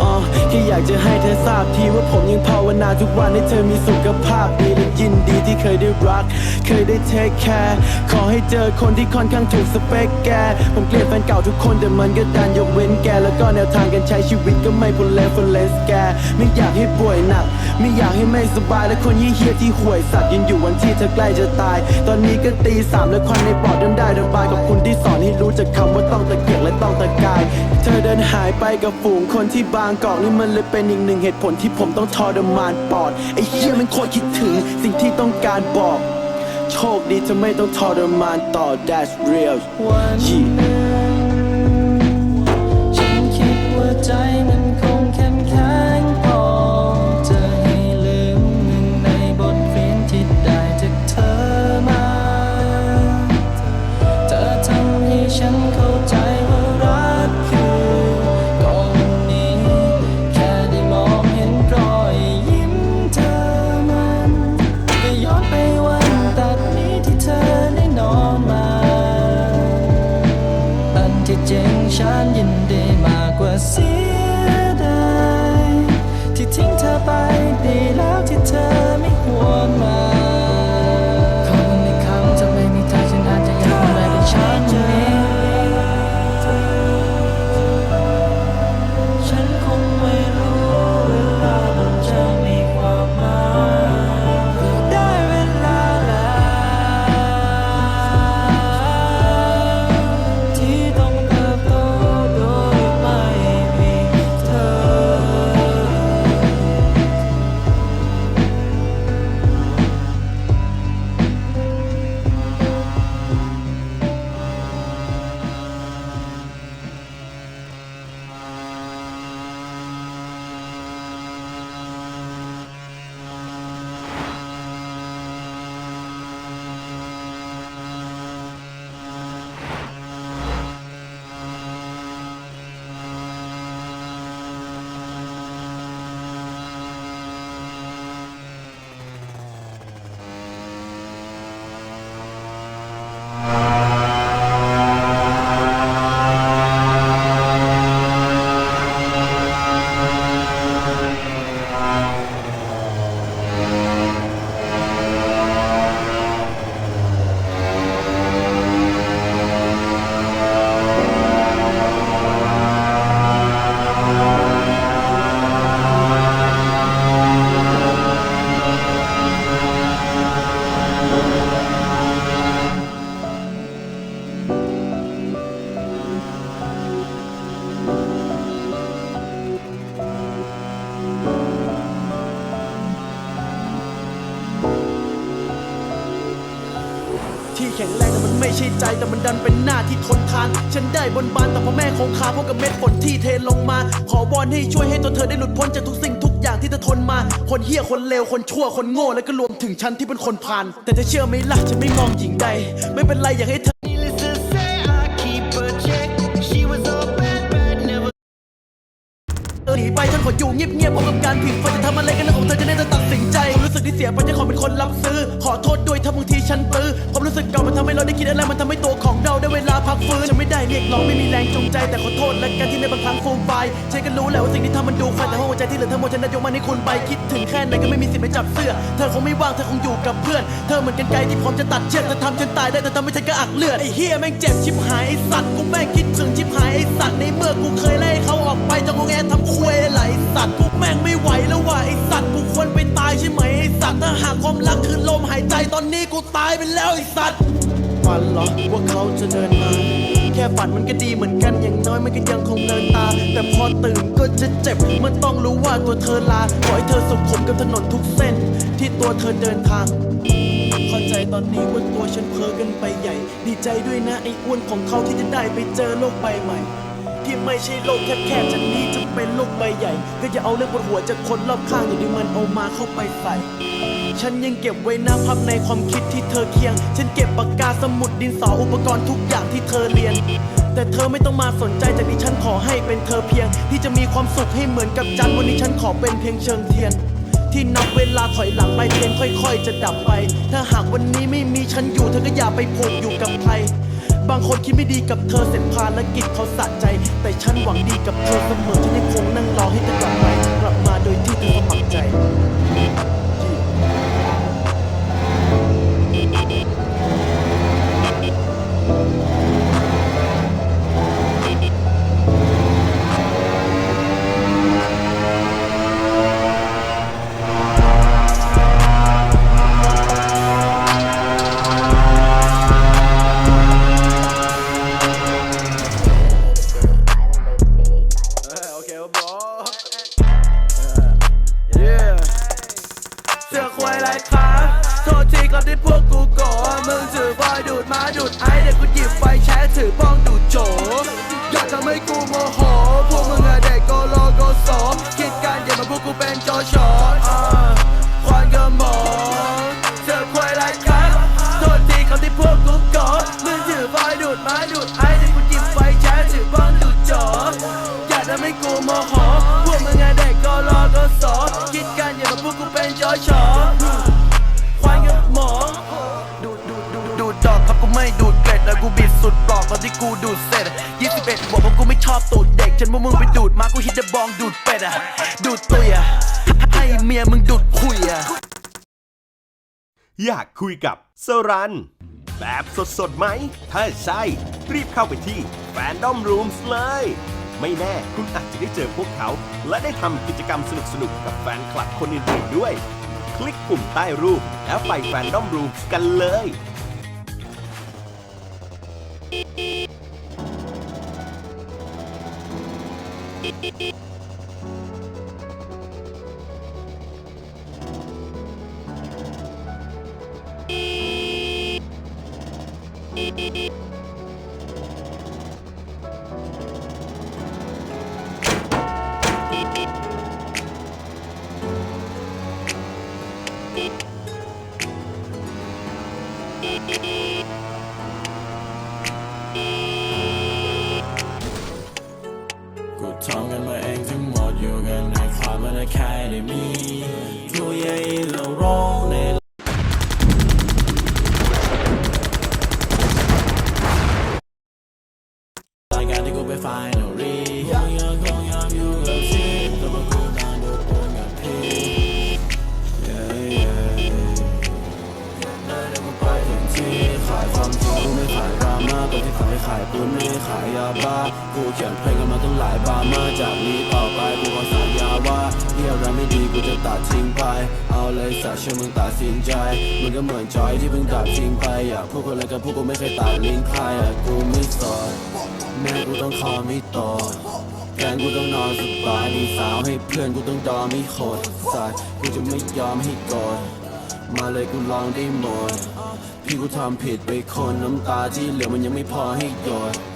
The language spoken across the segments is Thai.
อ๋อแค่อยากจะให้เธอทราบทีว่าผมยังภาวนาทุกวันให้เธอมีสุขภาพดีและยินดีที่เคยได้รัก เคยได้เทคแคร์ขอให้เจอคนที่ค่อนข้างถูกสเปคแก ผมเกลียดแฟนเก่าทุกคนแต่มันก็ดันยกเว้นแก แล้วก็แนวทางการใช้ชีวิตก็ไม่คนเลฟเลสแก ไม่อยากให้ป่วยหนัก ไม่อยากให้ไม่สบายและคนยี่เฮียที่ห่วยสัตว์ยืนอยู่วันที่เธอใกล้จะตาย ตอนนี้ก็ตีสามแล้วควันในปอดเริ่มได้ระบายกับคุณที่สอนให้รู้จักคำว่าต้องตะเกียกและต้องตะกาย เธอเดินหายไปกับฝูงคนที่บางกอกนี่มันเลยเป็นอีกหนึ่งเหตุผลที่ผมต้องทรมานปอด ไอ้เฮียมันโคตรคิดถึงสิ่งที่ต้องการบอก โชคดีจะไม่ต้องทรมานต่อ that's real วันยี่หนึ่ง จริงฉันยินดีมากกว่าเสียดายที่ทิ้งเธอไปดีแล้วที่เธอไม่หวนมา ใจแต่มันดันเป็นหน้าที่ทนทาน ฉันได้บนบานแต่พ่อแม่คงคาเพราะกับเม็ดฝนที่เทลงมา ขอวอนให้ช่วยให้ตัวเธอได้หลุดพ้นจากทุกสิ่งทุกอย่างที่เธอทนมา คนเหี้ยคนเลวคนชั่วคนโง่และก็รวมถึงฉันที่เป็นคนพาน แต่เธอเชื่อไหมล่ะฉันไม่มองหญิงใด ไม่เป็นไรอยากให้เธอหนีไปฉันขออยู่เงียบๆเพราะกับการผิดไฟจะทำอะไรกันเรื่องของเธอจะได้เธอตัดสินใจความรู้สึกที่เสียไปฉันขอเป็นคนรับซื้อ ขอโทษ ฉันตื้อความรู้สึกเก่ามันทำให้เราได้คิดอะไรมันทำให้ตัวของเราได้เวลาพักฟื้นฉันไม่ได้เรียกร้องไม่มีแรงจูงใจแต่ขอโทษและกันที่ในบางครั้งฟูมไฟฉันก็รู้แหละว่าสิ่งที่ทำมันดูควายแต่หัวใจที่เหลือทั้งหมดฉันได้ยกมันให้คุณไปคิดถึงแค่ไหนก็ไม่มีสิทธิ์ไปจับเสื้อ เธอคงไม่ว่างเธอคงอยู่กับเพื่อน เธอเหมือนกันไกลที่พร้อมจะตัดเชือกเธอทำฉันตายได้แต่ทำให้ฉันก็อักเลือดไอ้เฮียแม่งเจ็บชิบหายไอ้สัตว์กูแม่งคิดถึงชิบหายไอ้สัตว์ในเมื่อกูเคยไล่เขาออกไปจนกูแงท นี้กูตายไปแล้วไอ้สัตว์ ฝันเหรอว่าเขาจะเดินมาแค่ฝันมันก็ดีเหมือนกันอย่างน้อยมันก็ยังคงเนินตา แต่พอตื่นก็จะเจ็บเมื่อต้องรู้ว่าตัวเธอลาขอให้เธอสุขมกับถนนทุกเส้น ที่ตัวเธอเดินทาง เข้าใจตอนนี้ว่าตัวฉันเพ้อกันไปใหญ่ ดีใจด้วยนะไอ้อ้วนของเขาที่จะได้ไปเจอโลกใบใหม่ ที่ไม่ใช่โลกแคบๆจากนี้จะเป็นโลกใบใหญ่ ก็อย่าเอาเรื่องบนหัวจากคนรอบข้างอย่างที่มันเอามาเข้าไปใส่ ฉันยังเก็บไว้นะภาพในความคิดที่เธอเคียง ฉันเก็บปากกาสมุดดินสออุปกรณ์ทุกอย่างที่เธอเรียน แต่เธอไม่ต้องมาสนใจจากนี้ฉันขอให้เป็นเธอเพียง ที่จะมีความสุขให้เหมือนกับจันวันนี้ฉันขอเป็นเพียงเชิงเทียนที่นับเวลาถอยหลังไปเทียนค่อย ๆ จะดับไป ถ้าหากวันนี้ไม่มีฉันอยู่เธอก็อย่าไปผูกอยู่กับใคร บางคนคิดไม่ดีกับเธอเสร็จภารกิจเขาสะใจ แต่ฉันหวังดีกับเธอเสมอฉันยังคงนั่งรอให้เธอกลับมากลับมาโดยที่เธอสมัครใจ ดูดมาดูดไอเด็กกูหยิบไฟแช้ถือป้องดูดโจ 21บอกว่ากูไม่ชอบตูดเด็ก ฉันพวกมึงไปดูดมากูฮิตเดอะบองดูดเป็ดอะดูดตุยอะให้เมียมึงดูดคุยอะอยากคุยกับสรัน แบบสดๆไหม ถ้าใช่ รีบเข้าไปที่ Fandom Rooms เลย ไม่แน่คุณอาจจะได้เจอพวกเขา และได้ทำกิจกรรมสนุกๆ กับแฟนคลับคนอื่นๆด้วย คลิกปุ่มใต้รูปแล้วไป Fandom Rooms กันเลย Beep, beep, beep. ญ่ ไปอยากพูดอะไรกับพวกกูไม่เคยตัดลิงก์ใครอะกูไม่สอนแม่กูต้องคอไม่ต่อแกนกูต้องนอนสบายมีสาวให้เพื่อนกูต้องดอมไม่โคตรสัตว์กูจะไม่ยอมให้กอดมาเลยกูลองได้หมดพี่กูทำผิดไปคนน้ำตาที่เหลือมันยังไม่พอให้หยดอ่า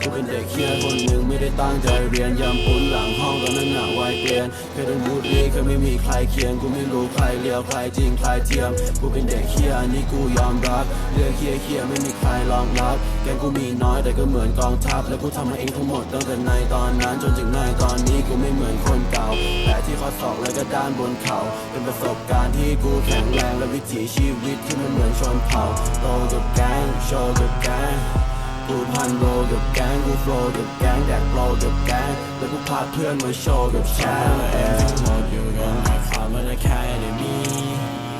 กูเป็นเด็กเฮียคนหนึ่งไม่ได้ตั้งใจเรียนยามปุ้นหลังห้องตอนนั้นหนักวัยเกลียนเคยโดนบูลลี่เคยไม่มีใครเคียงกูไม่รู้ใครเลียวใครจริงใครเทียมกูเป็นเด็กเฮียอันนี้กูยอมรับเรื่องเฮียเฮียไม่มีใครรองรับแกงกูมีน้อยแต่ก็เหมือนกองทัพแล้วกูทำมาเองทั้งหมดตั้งแต่ในตอนนั้นจนถึงในตอนนี้กูไม่เหมือนคนเก่าแต่ที่ข้อศอกแล้วก็ด้านบนเขาเป็นประสบการณ์ที่กูแข็งแรงและวิถีชีวิตที่มันเหมือนชนเผ่าโตกับแกงโชว์กับแกง กูพันโรกับแก๊งกูโฟลกับแก๊งแดกโปรกับแก๊งแล้วกูพาเพื่อนมาโชว์กับแชร์เองทั้งหมดอยู่กันในความมันแค่ได้มี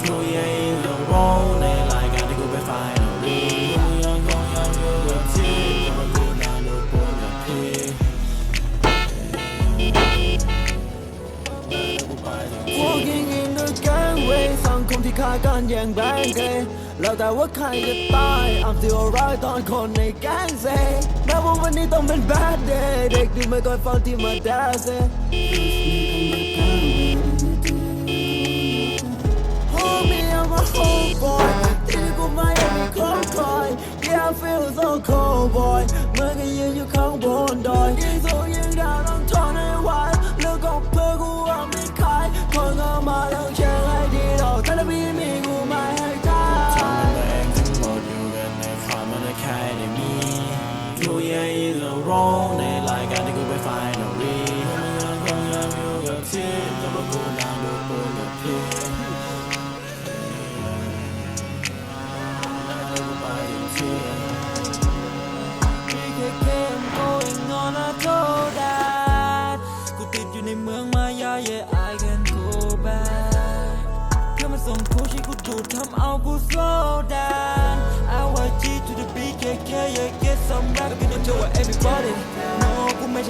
กูยังต้องร้องในรายการที่กูไปไฟนอลลีกูยังคงยังอยู่กับที่แต่ว่ากูนานโดนปนกับพี่ Walking in the gangway สังคมที่ขาดการแย่งแบงเกย์ แล้วแต่ว่าใครจะตาย I'm still alright ตอนคนในแก๊งเซแม้ว่าวันนี้ต้องเป็น bad day เด็กดีไม่ค่อยฟังที่มาแดนเซ Hold me I'm a whole boy ที่กูไม่อยากมีคนคอย Yeah I feel so cold boy เมื่อกี้ยืนอยู่ข้างบนดอยยิ่งสูงยิ่งดาวต้องทนให้ไหวเรื่องของเพื่อกู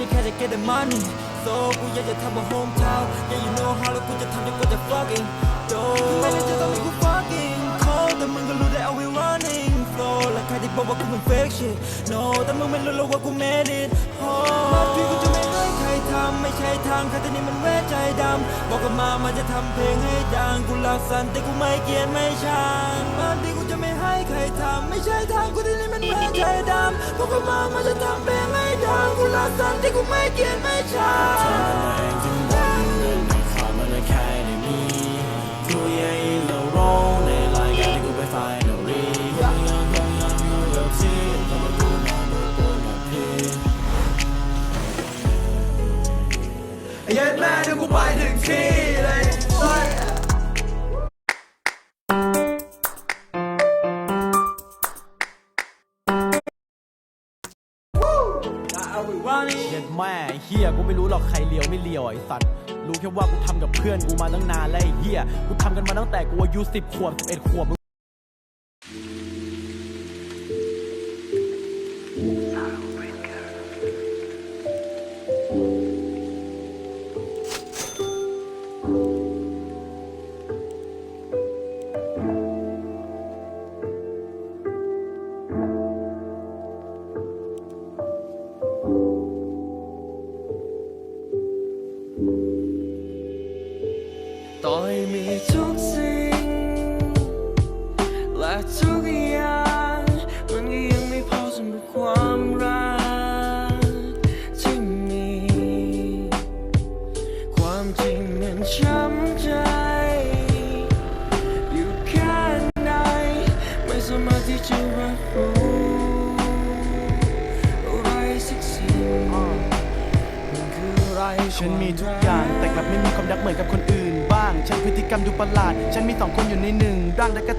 แค่จะ get the money so กูอยากจะทำมา home town yeah you know how แล้วกูจะทำจนกูจะ fucking do ไม่ได้จะต้องมีกู fucking cold แต่มึงก็รู้ได้ I'll be running flow และใครที่บอกว่ากูเป็น fake shit no แต่มึงไม่รู้หรอกว่ากู made it home มาพี่กูจะไม่ให้ใครทำไม่ใช่ทางใครแต่นี่มันเวทใจดำบอกกับมามันจะทำเพลงให้ดังกูรักสันแต่กูไม่เกลียดไม่ช่างมาพี่กูจะไม่ให้ใครทำไม่ใช่ทางกูแต่นี่มันเวทใจดำบอกกับมามันจะทำเพลง สันที่กูไม่เกลียดไม่ช่างขามันนั้นไม่ขอมันแค่ได้มีกูยังอินเราร้องในรายการที่กูไปไฟนอรียังยังยังยังยังที่ทำให้กูมาโดนโกงกับพี่เย็นแม่เดี๋ยวกูไปเถอะ ลียวไม่เลียวไอ้สัตว์รู้แค่ว่ากูทำกับเพื่อนกูมาตั้งนานแล้วไอ้เฮียกูทำกันมาตั้งแต่กูอายุสิบขวบสิบเอ็ดขวบ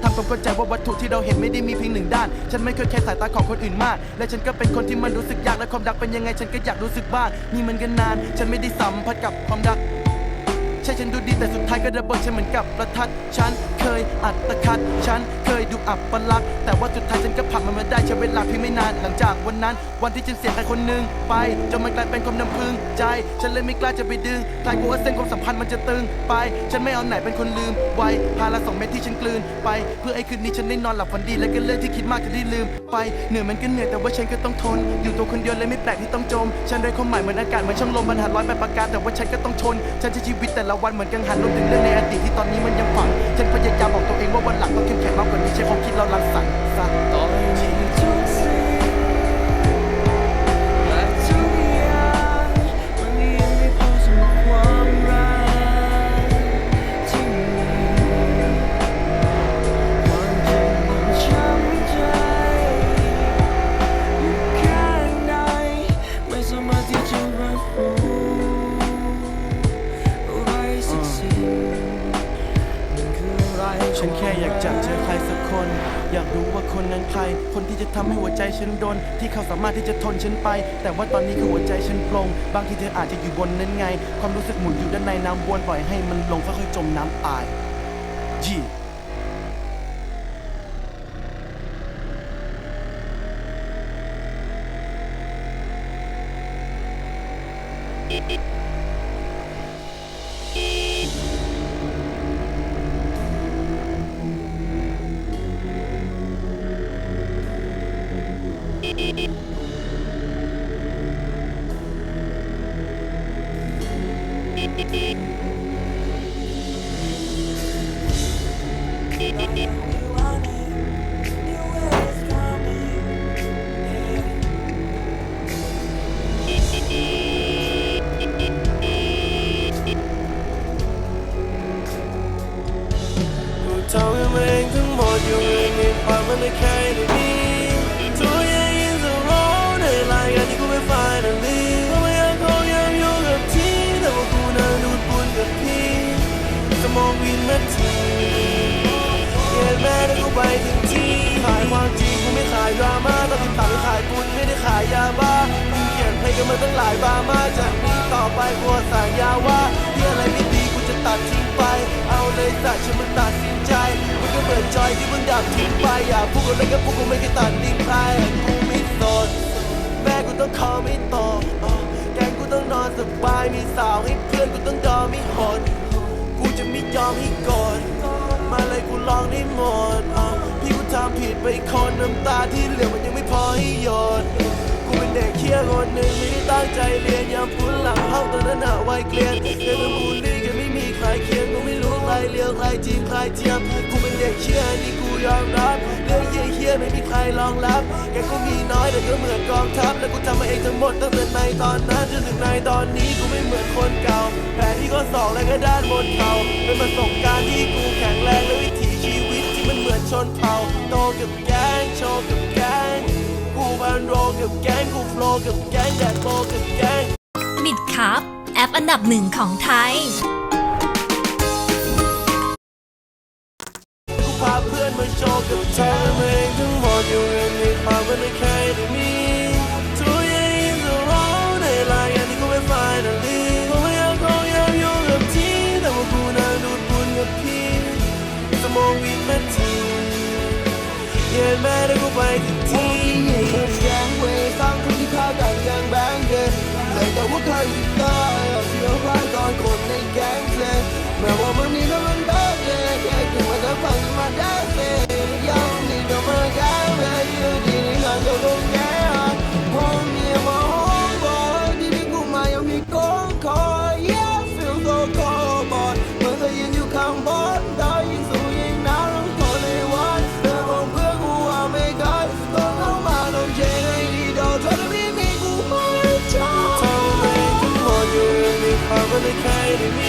ทำความเข้าใจว่าวัตถุที่เราเห็นไม่ได้มีเพียงหนึ่งด้าน ฉันไม่เคยแค่สายตาของคนอื่นมาก และฉันก็เป็นคนที่มันรู้สึกยากและความรักเป็นยังไง ฉันก็อยากรู้สึกบ้างนี่มันกันนาน ฉันไม่ได้สัมผัสกับความรัก ใช่ฉันดูดีแต่สุดท้ายก็ระเบิดฉันเหมือนกับประทัดฉัน เคยอัดตะคัด ฉันเคยดูอับปลักษ์แต่ว่าสุดท้ายฉันก็ผ่านมันมาได้ใช้เวลาเพียงไม่นาน หลังจากวันนั้น วันที่ฉันเสียใครคนหนึ่งไป จนมันกลายเป็นความน้ำพึงใจ ฉันเลยไม่กล้าจะไปดึงกลายกลัวว่าเส้นความสัมพันธ์มันจะตึงไป ฉันไม่เอาไหนเป็นคนลืม ไว้พาละสองเม็ดที่ฉันกลืนไป เพื่อไอ้คืนนี้ฉันได้นอนหลับฝันดีและก็เรื่องที่คิดมากจะได้ลืม ไปเหนื่อยมันก็เหนื่อยแต่ว่าฉันก็ต้องทน อยู่ตัวคนเดียวเลยไม่แปลกที่ต้องจม ฉันได้ความหมายเหมือนอากาศเหมือนช่องลมมันหันร้อยไปประการแต่ว่าฉันก็ต้องทนฉันใช้ชีวิตแต่ละวันเหมือนกังหันรวมถึงเรื่องในอดีตที่ตอนนี้มันยังฝังฉันพยายามบอกตัวเองว่าวันหลังต้องเข้มแข็งมากกว่านี้ใช้ความคิดเราลังสรรค์ซะต่อให้ คน อยากรู้ว่าคนนั้นใคร คนที่จะทำให้หัวใจฉันโดน ที่เขาสามารถที่จะทนฉันไป แต่ว่าตอนนี้คือหัวใจฉันโปร่งบางทีเธออาจจะอยู่บนนั้นไง ความรู้สึกหมุนอยู่ด้านในน้ำวนปล่อยให้มันลงค่อยๆจมน้ำตายยี่ ขายยาบ้ากูเขียนเพลงกันมาตั้งหลายบาร์มาจากนี้ต่อไปกูสัญญาว่าที่อะไรไม่ดีกูจะตัดทิ้งไป เอาเลยสัตว์ฉันมันตัดสินใจมึงก็เหมือนจอยที่เพิ่งดับทิ้งไปอย่าพูดอะไรก็พูดกูไม่เคยตัดดิ้งใครกูไม่สนแม่กูต้องคอไม่ตกอะแกงกูต้องนอนสบายมีสาวให้เพื่อนกูต้องยอมไม่หดกูจะไม่ยอมให้กดมาเลยกูลองได้หมดพี่กูทำผิดไปคนน้ำตาที่เหลือมันยังไม่พอให้หยด เด็กเคี้ยคนหนึ่งไม่ได้ตั้งใจเรียนยามพุนหลังห้องตอนนั้นหาวัยเกลียนเดินมาบูลลี่กันไม่มีใครเคียงกูไม่รู้ใครเลี้ยวใครจริงใครเทียมกูเป็นเด็กเชี่ยนี่กูยอมรับเรื่องเยี่ยเฮี้ยไม่มีใครรองรับแกกูมีน้อยแต่ก็เหมือนกองทัพแล้วกูทำมาเองทั้งหมดตั้งแต่ในตอนนั้นจนถึงในตอนนี้กูไม่เหมือนคนเก่าแผลที่ก็สองแล้วก็ด้านบนเขาเป็นประสบการณ์ที่กูแข็งแรงและวิถีชีวิตที่มันเหมือนชนเผ่าโตกับแกงโชว์กับแกง บันโรกับแก๊งกูโฟลว์กับแก๊งแดดโตกับแก๊งมิดครับแอปอันดับหนึ่งของไทย กูพาเพื่อนมาโชว์กับเธอเองทั้งหมดอยู่กันในความว่าไม่เคยได้มีทุกอย่างยิ่งจะร้องในรายการที่กูไม่ฝ่ายนั่นลีกูไม่อยากคงอยากอยู่กับที่แต่ว่ากูนั่งดูดบุญกับพี่สมองวินมาทีเย็นแม่ได้ แต่ว่าใครที่ตายเสียพลาดตอนคนในแก๊งเซนแม้ว่า ไ